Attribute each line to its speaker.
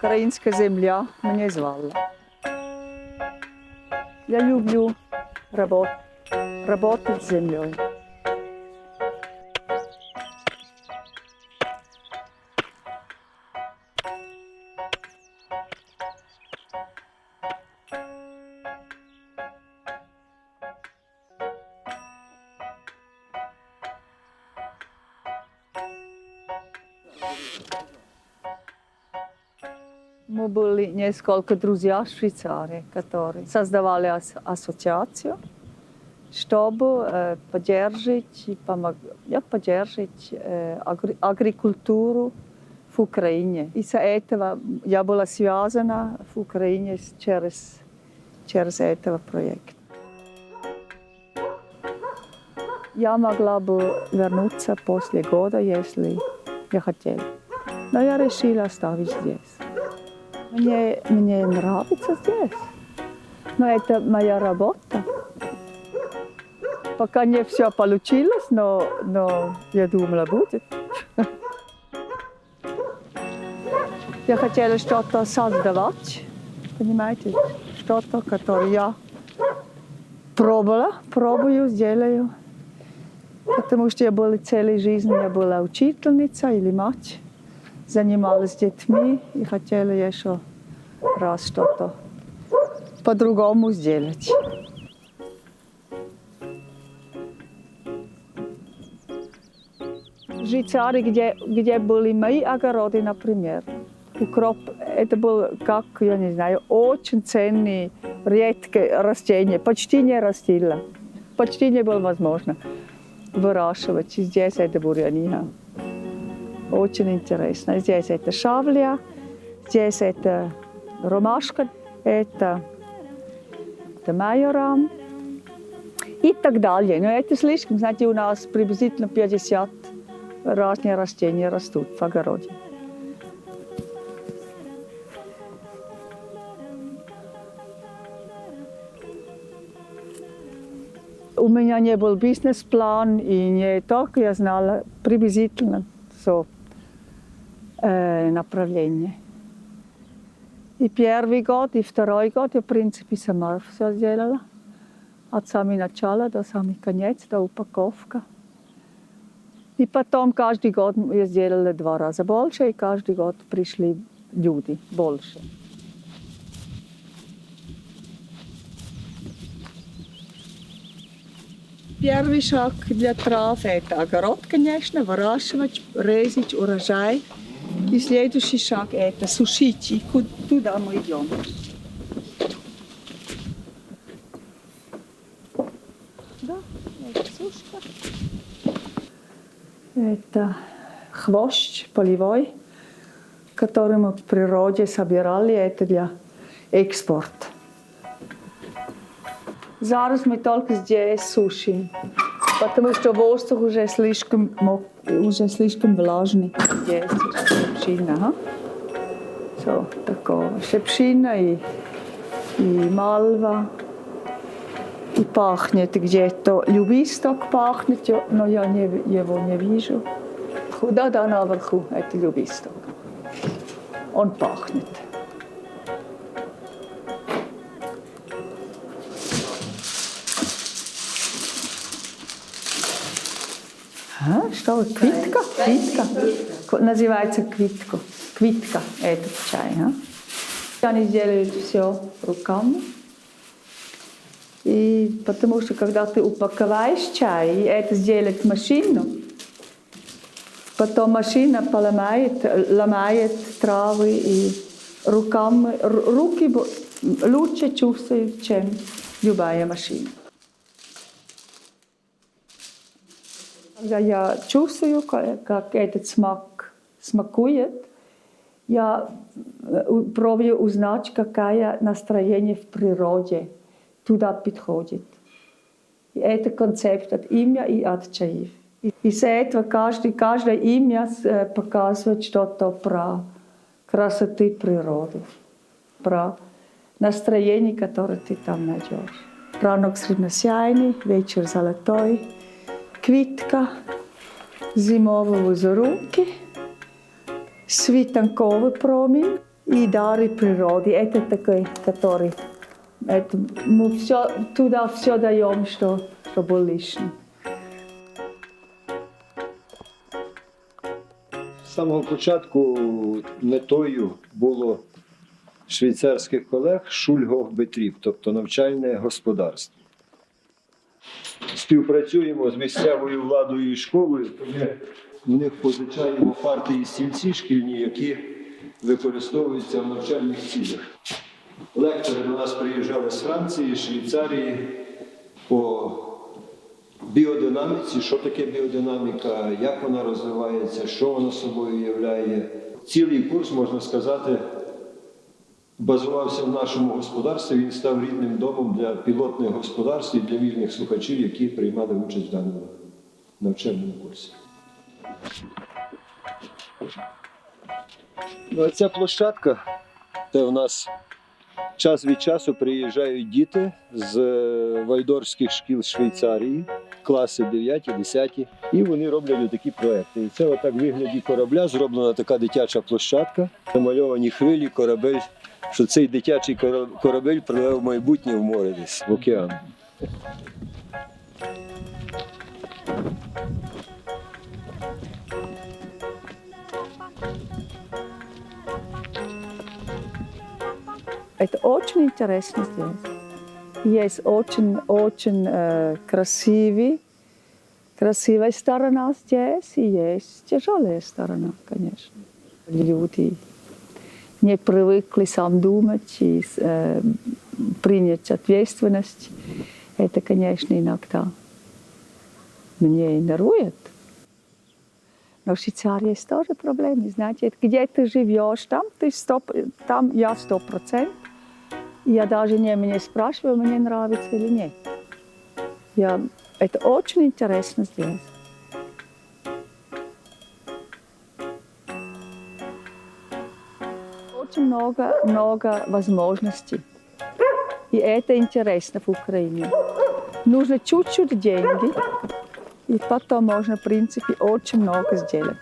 Speaker 1: Українська земля мене звала. Я люблю работ, работать з землею. Мы были несколько друзей Швейцарии, которые создавали ас- ассоциацию, чтобы э, поддержать, и помог- ja, поддержать э, агри- агрикультуру в Украине. Из-за этого я была связана в Украине с- через, через этого проекта. Я могла бы вернуться после года, если я хотела. Но я решила оставить здесь. Мне, мне нравится здесь. Но это моя работа. Пока не все получилось, но, но я думала, будет. Я хотела что-то создавать, понимаете, что-то, которое я пробовала, пробую, сделаю. Потому что я была целой жизнью, я была учительница или мать Занималась детьми и хотела еще раз что-то по-другому сделать. В Швейцарии, где, где были мои огороды, например, укроп, это было, как, я не знаю, очень ценные, редкие растения, почти не растила, почти не было возможно выращивать. Здесь это бурьяниха. Очень интересно. Здесь это шавлия, здесь это ромашка, это, это майорам и так далее. Но это слишком, знаете, у нас приблизительно 50 разные растения растут в огороде. У меня не был бизнес-план и не только я знала приблизительно so, э, направление. И первый год, и второй год я, в принципе, сама все сделала. От самого начала до самого конец, до упаковка. И потом каждый год я сделала два раза больше, и каждый год пришли люди больше. Первый шаг для трав – это огород, конечно, выращивать, резать урожай. И следующий шаг – это сушить, и ку- туда мы идем. Да, это сушка. Это хвощ полевой, который мы в природе собирали, это для экспорта. Зараз мы только здесь сушим, потому что воздух уже слишком, мок- уже слишком влажный. Здесь шепшина, ага. So, такого. Шепшина и, и мальва. И пахнет где-то. Любисток пахнет, ё- но я не, его не вижу. Куда да наверху, это любисток. Он пахнет. А, что, квитка? Квитка К- Называется квитка. Квитка этот чай. А? Они делают все руками. И потому что когда ты упаковываешь чай, и это сделает машину, потом машина поломает, ломает травы и руками, ру- руки бо- лучше чувствуют, чем любая машина. Когда я чувствую, ка- как этот смак смакует, я э, у- пробую узнать, какое настроение в природе туда подходит. И это концепт от имя и от чаев. И из этого каждый, каждое имя э, показывает что-то про красоты природы, про настроение, которое ты там найдешь. Ранок срібносяйний, вечір золотой, квітка, зимові візерунки, світанковий промінь и дары природы. Это такой, который это, мы все, туда все даем, что, что было лишнее.
Speaker 2: З самого початку метою було швейцарських колег Шульгов Бетрів, тобто навчальне господарство. Співпрацюємо з місцевою владою і школою, то ми в них позичаємо парти і стільці шкільні, які використовуються в навчальних цілях. Лектори до нас приїжджали з Франції, Швейцарії по біодинаміці, що таке біодинаміка, як вона розвивається, що вона собою являє. Цілий курс, можна сказати, базувався в нашому господарстві. Він став рідним домом для пілотних господарств і для вільних слухачів, які приймали участь в даному навчальному курсі. Ну, ця площадка, це в нас час від часу приїжджають діти з е, вальдорфських шкіл Швейцарії, класи 9, 10, і вони роблять такі проекти. І це отак в вигляді корабля зроблена така дитяча площадка, намальовані хвилі, корабель, що цей дитячий корабель пливе в майбутнє в море десь, в океан.
Speaker 1: Это очень интересно здесь. Есть очень, очень э, красивый, красивая сторона здесь, и есть тяжелая сторона, конечно. Люди не привыкли сам думать и э, принять ответственность. Это, конечно, иногда меня нервует. Но в Швейцарии есть тоже проблемы. Знаете, где ты живешь, там ты стоп, там я сто процентов. Я даже не меня спрашиваю, мне нравится или нет. Я, это очень интересно здесь. Очень много, много возможностей. И это интересно в Украине. Нужно чуть-чуть деньги, и потом можно, в принципе, очень много сделать.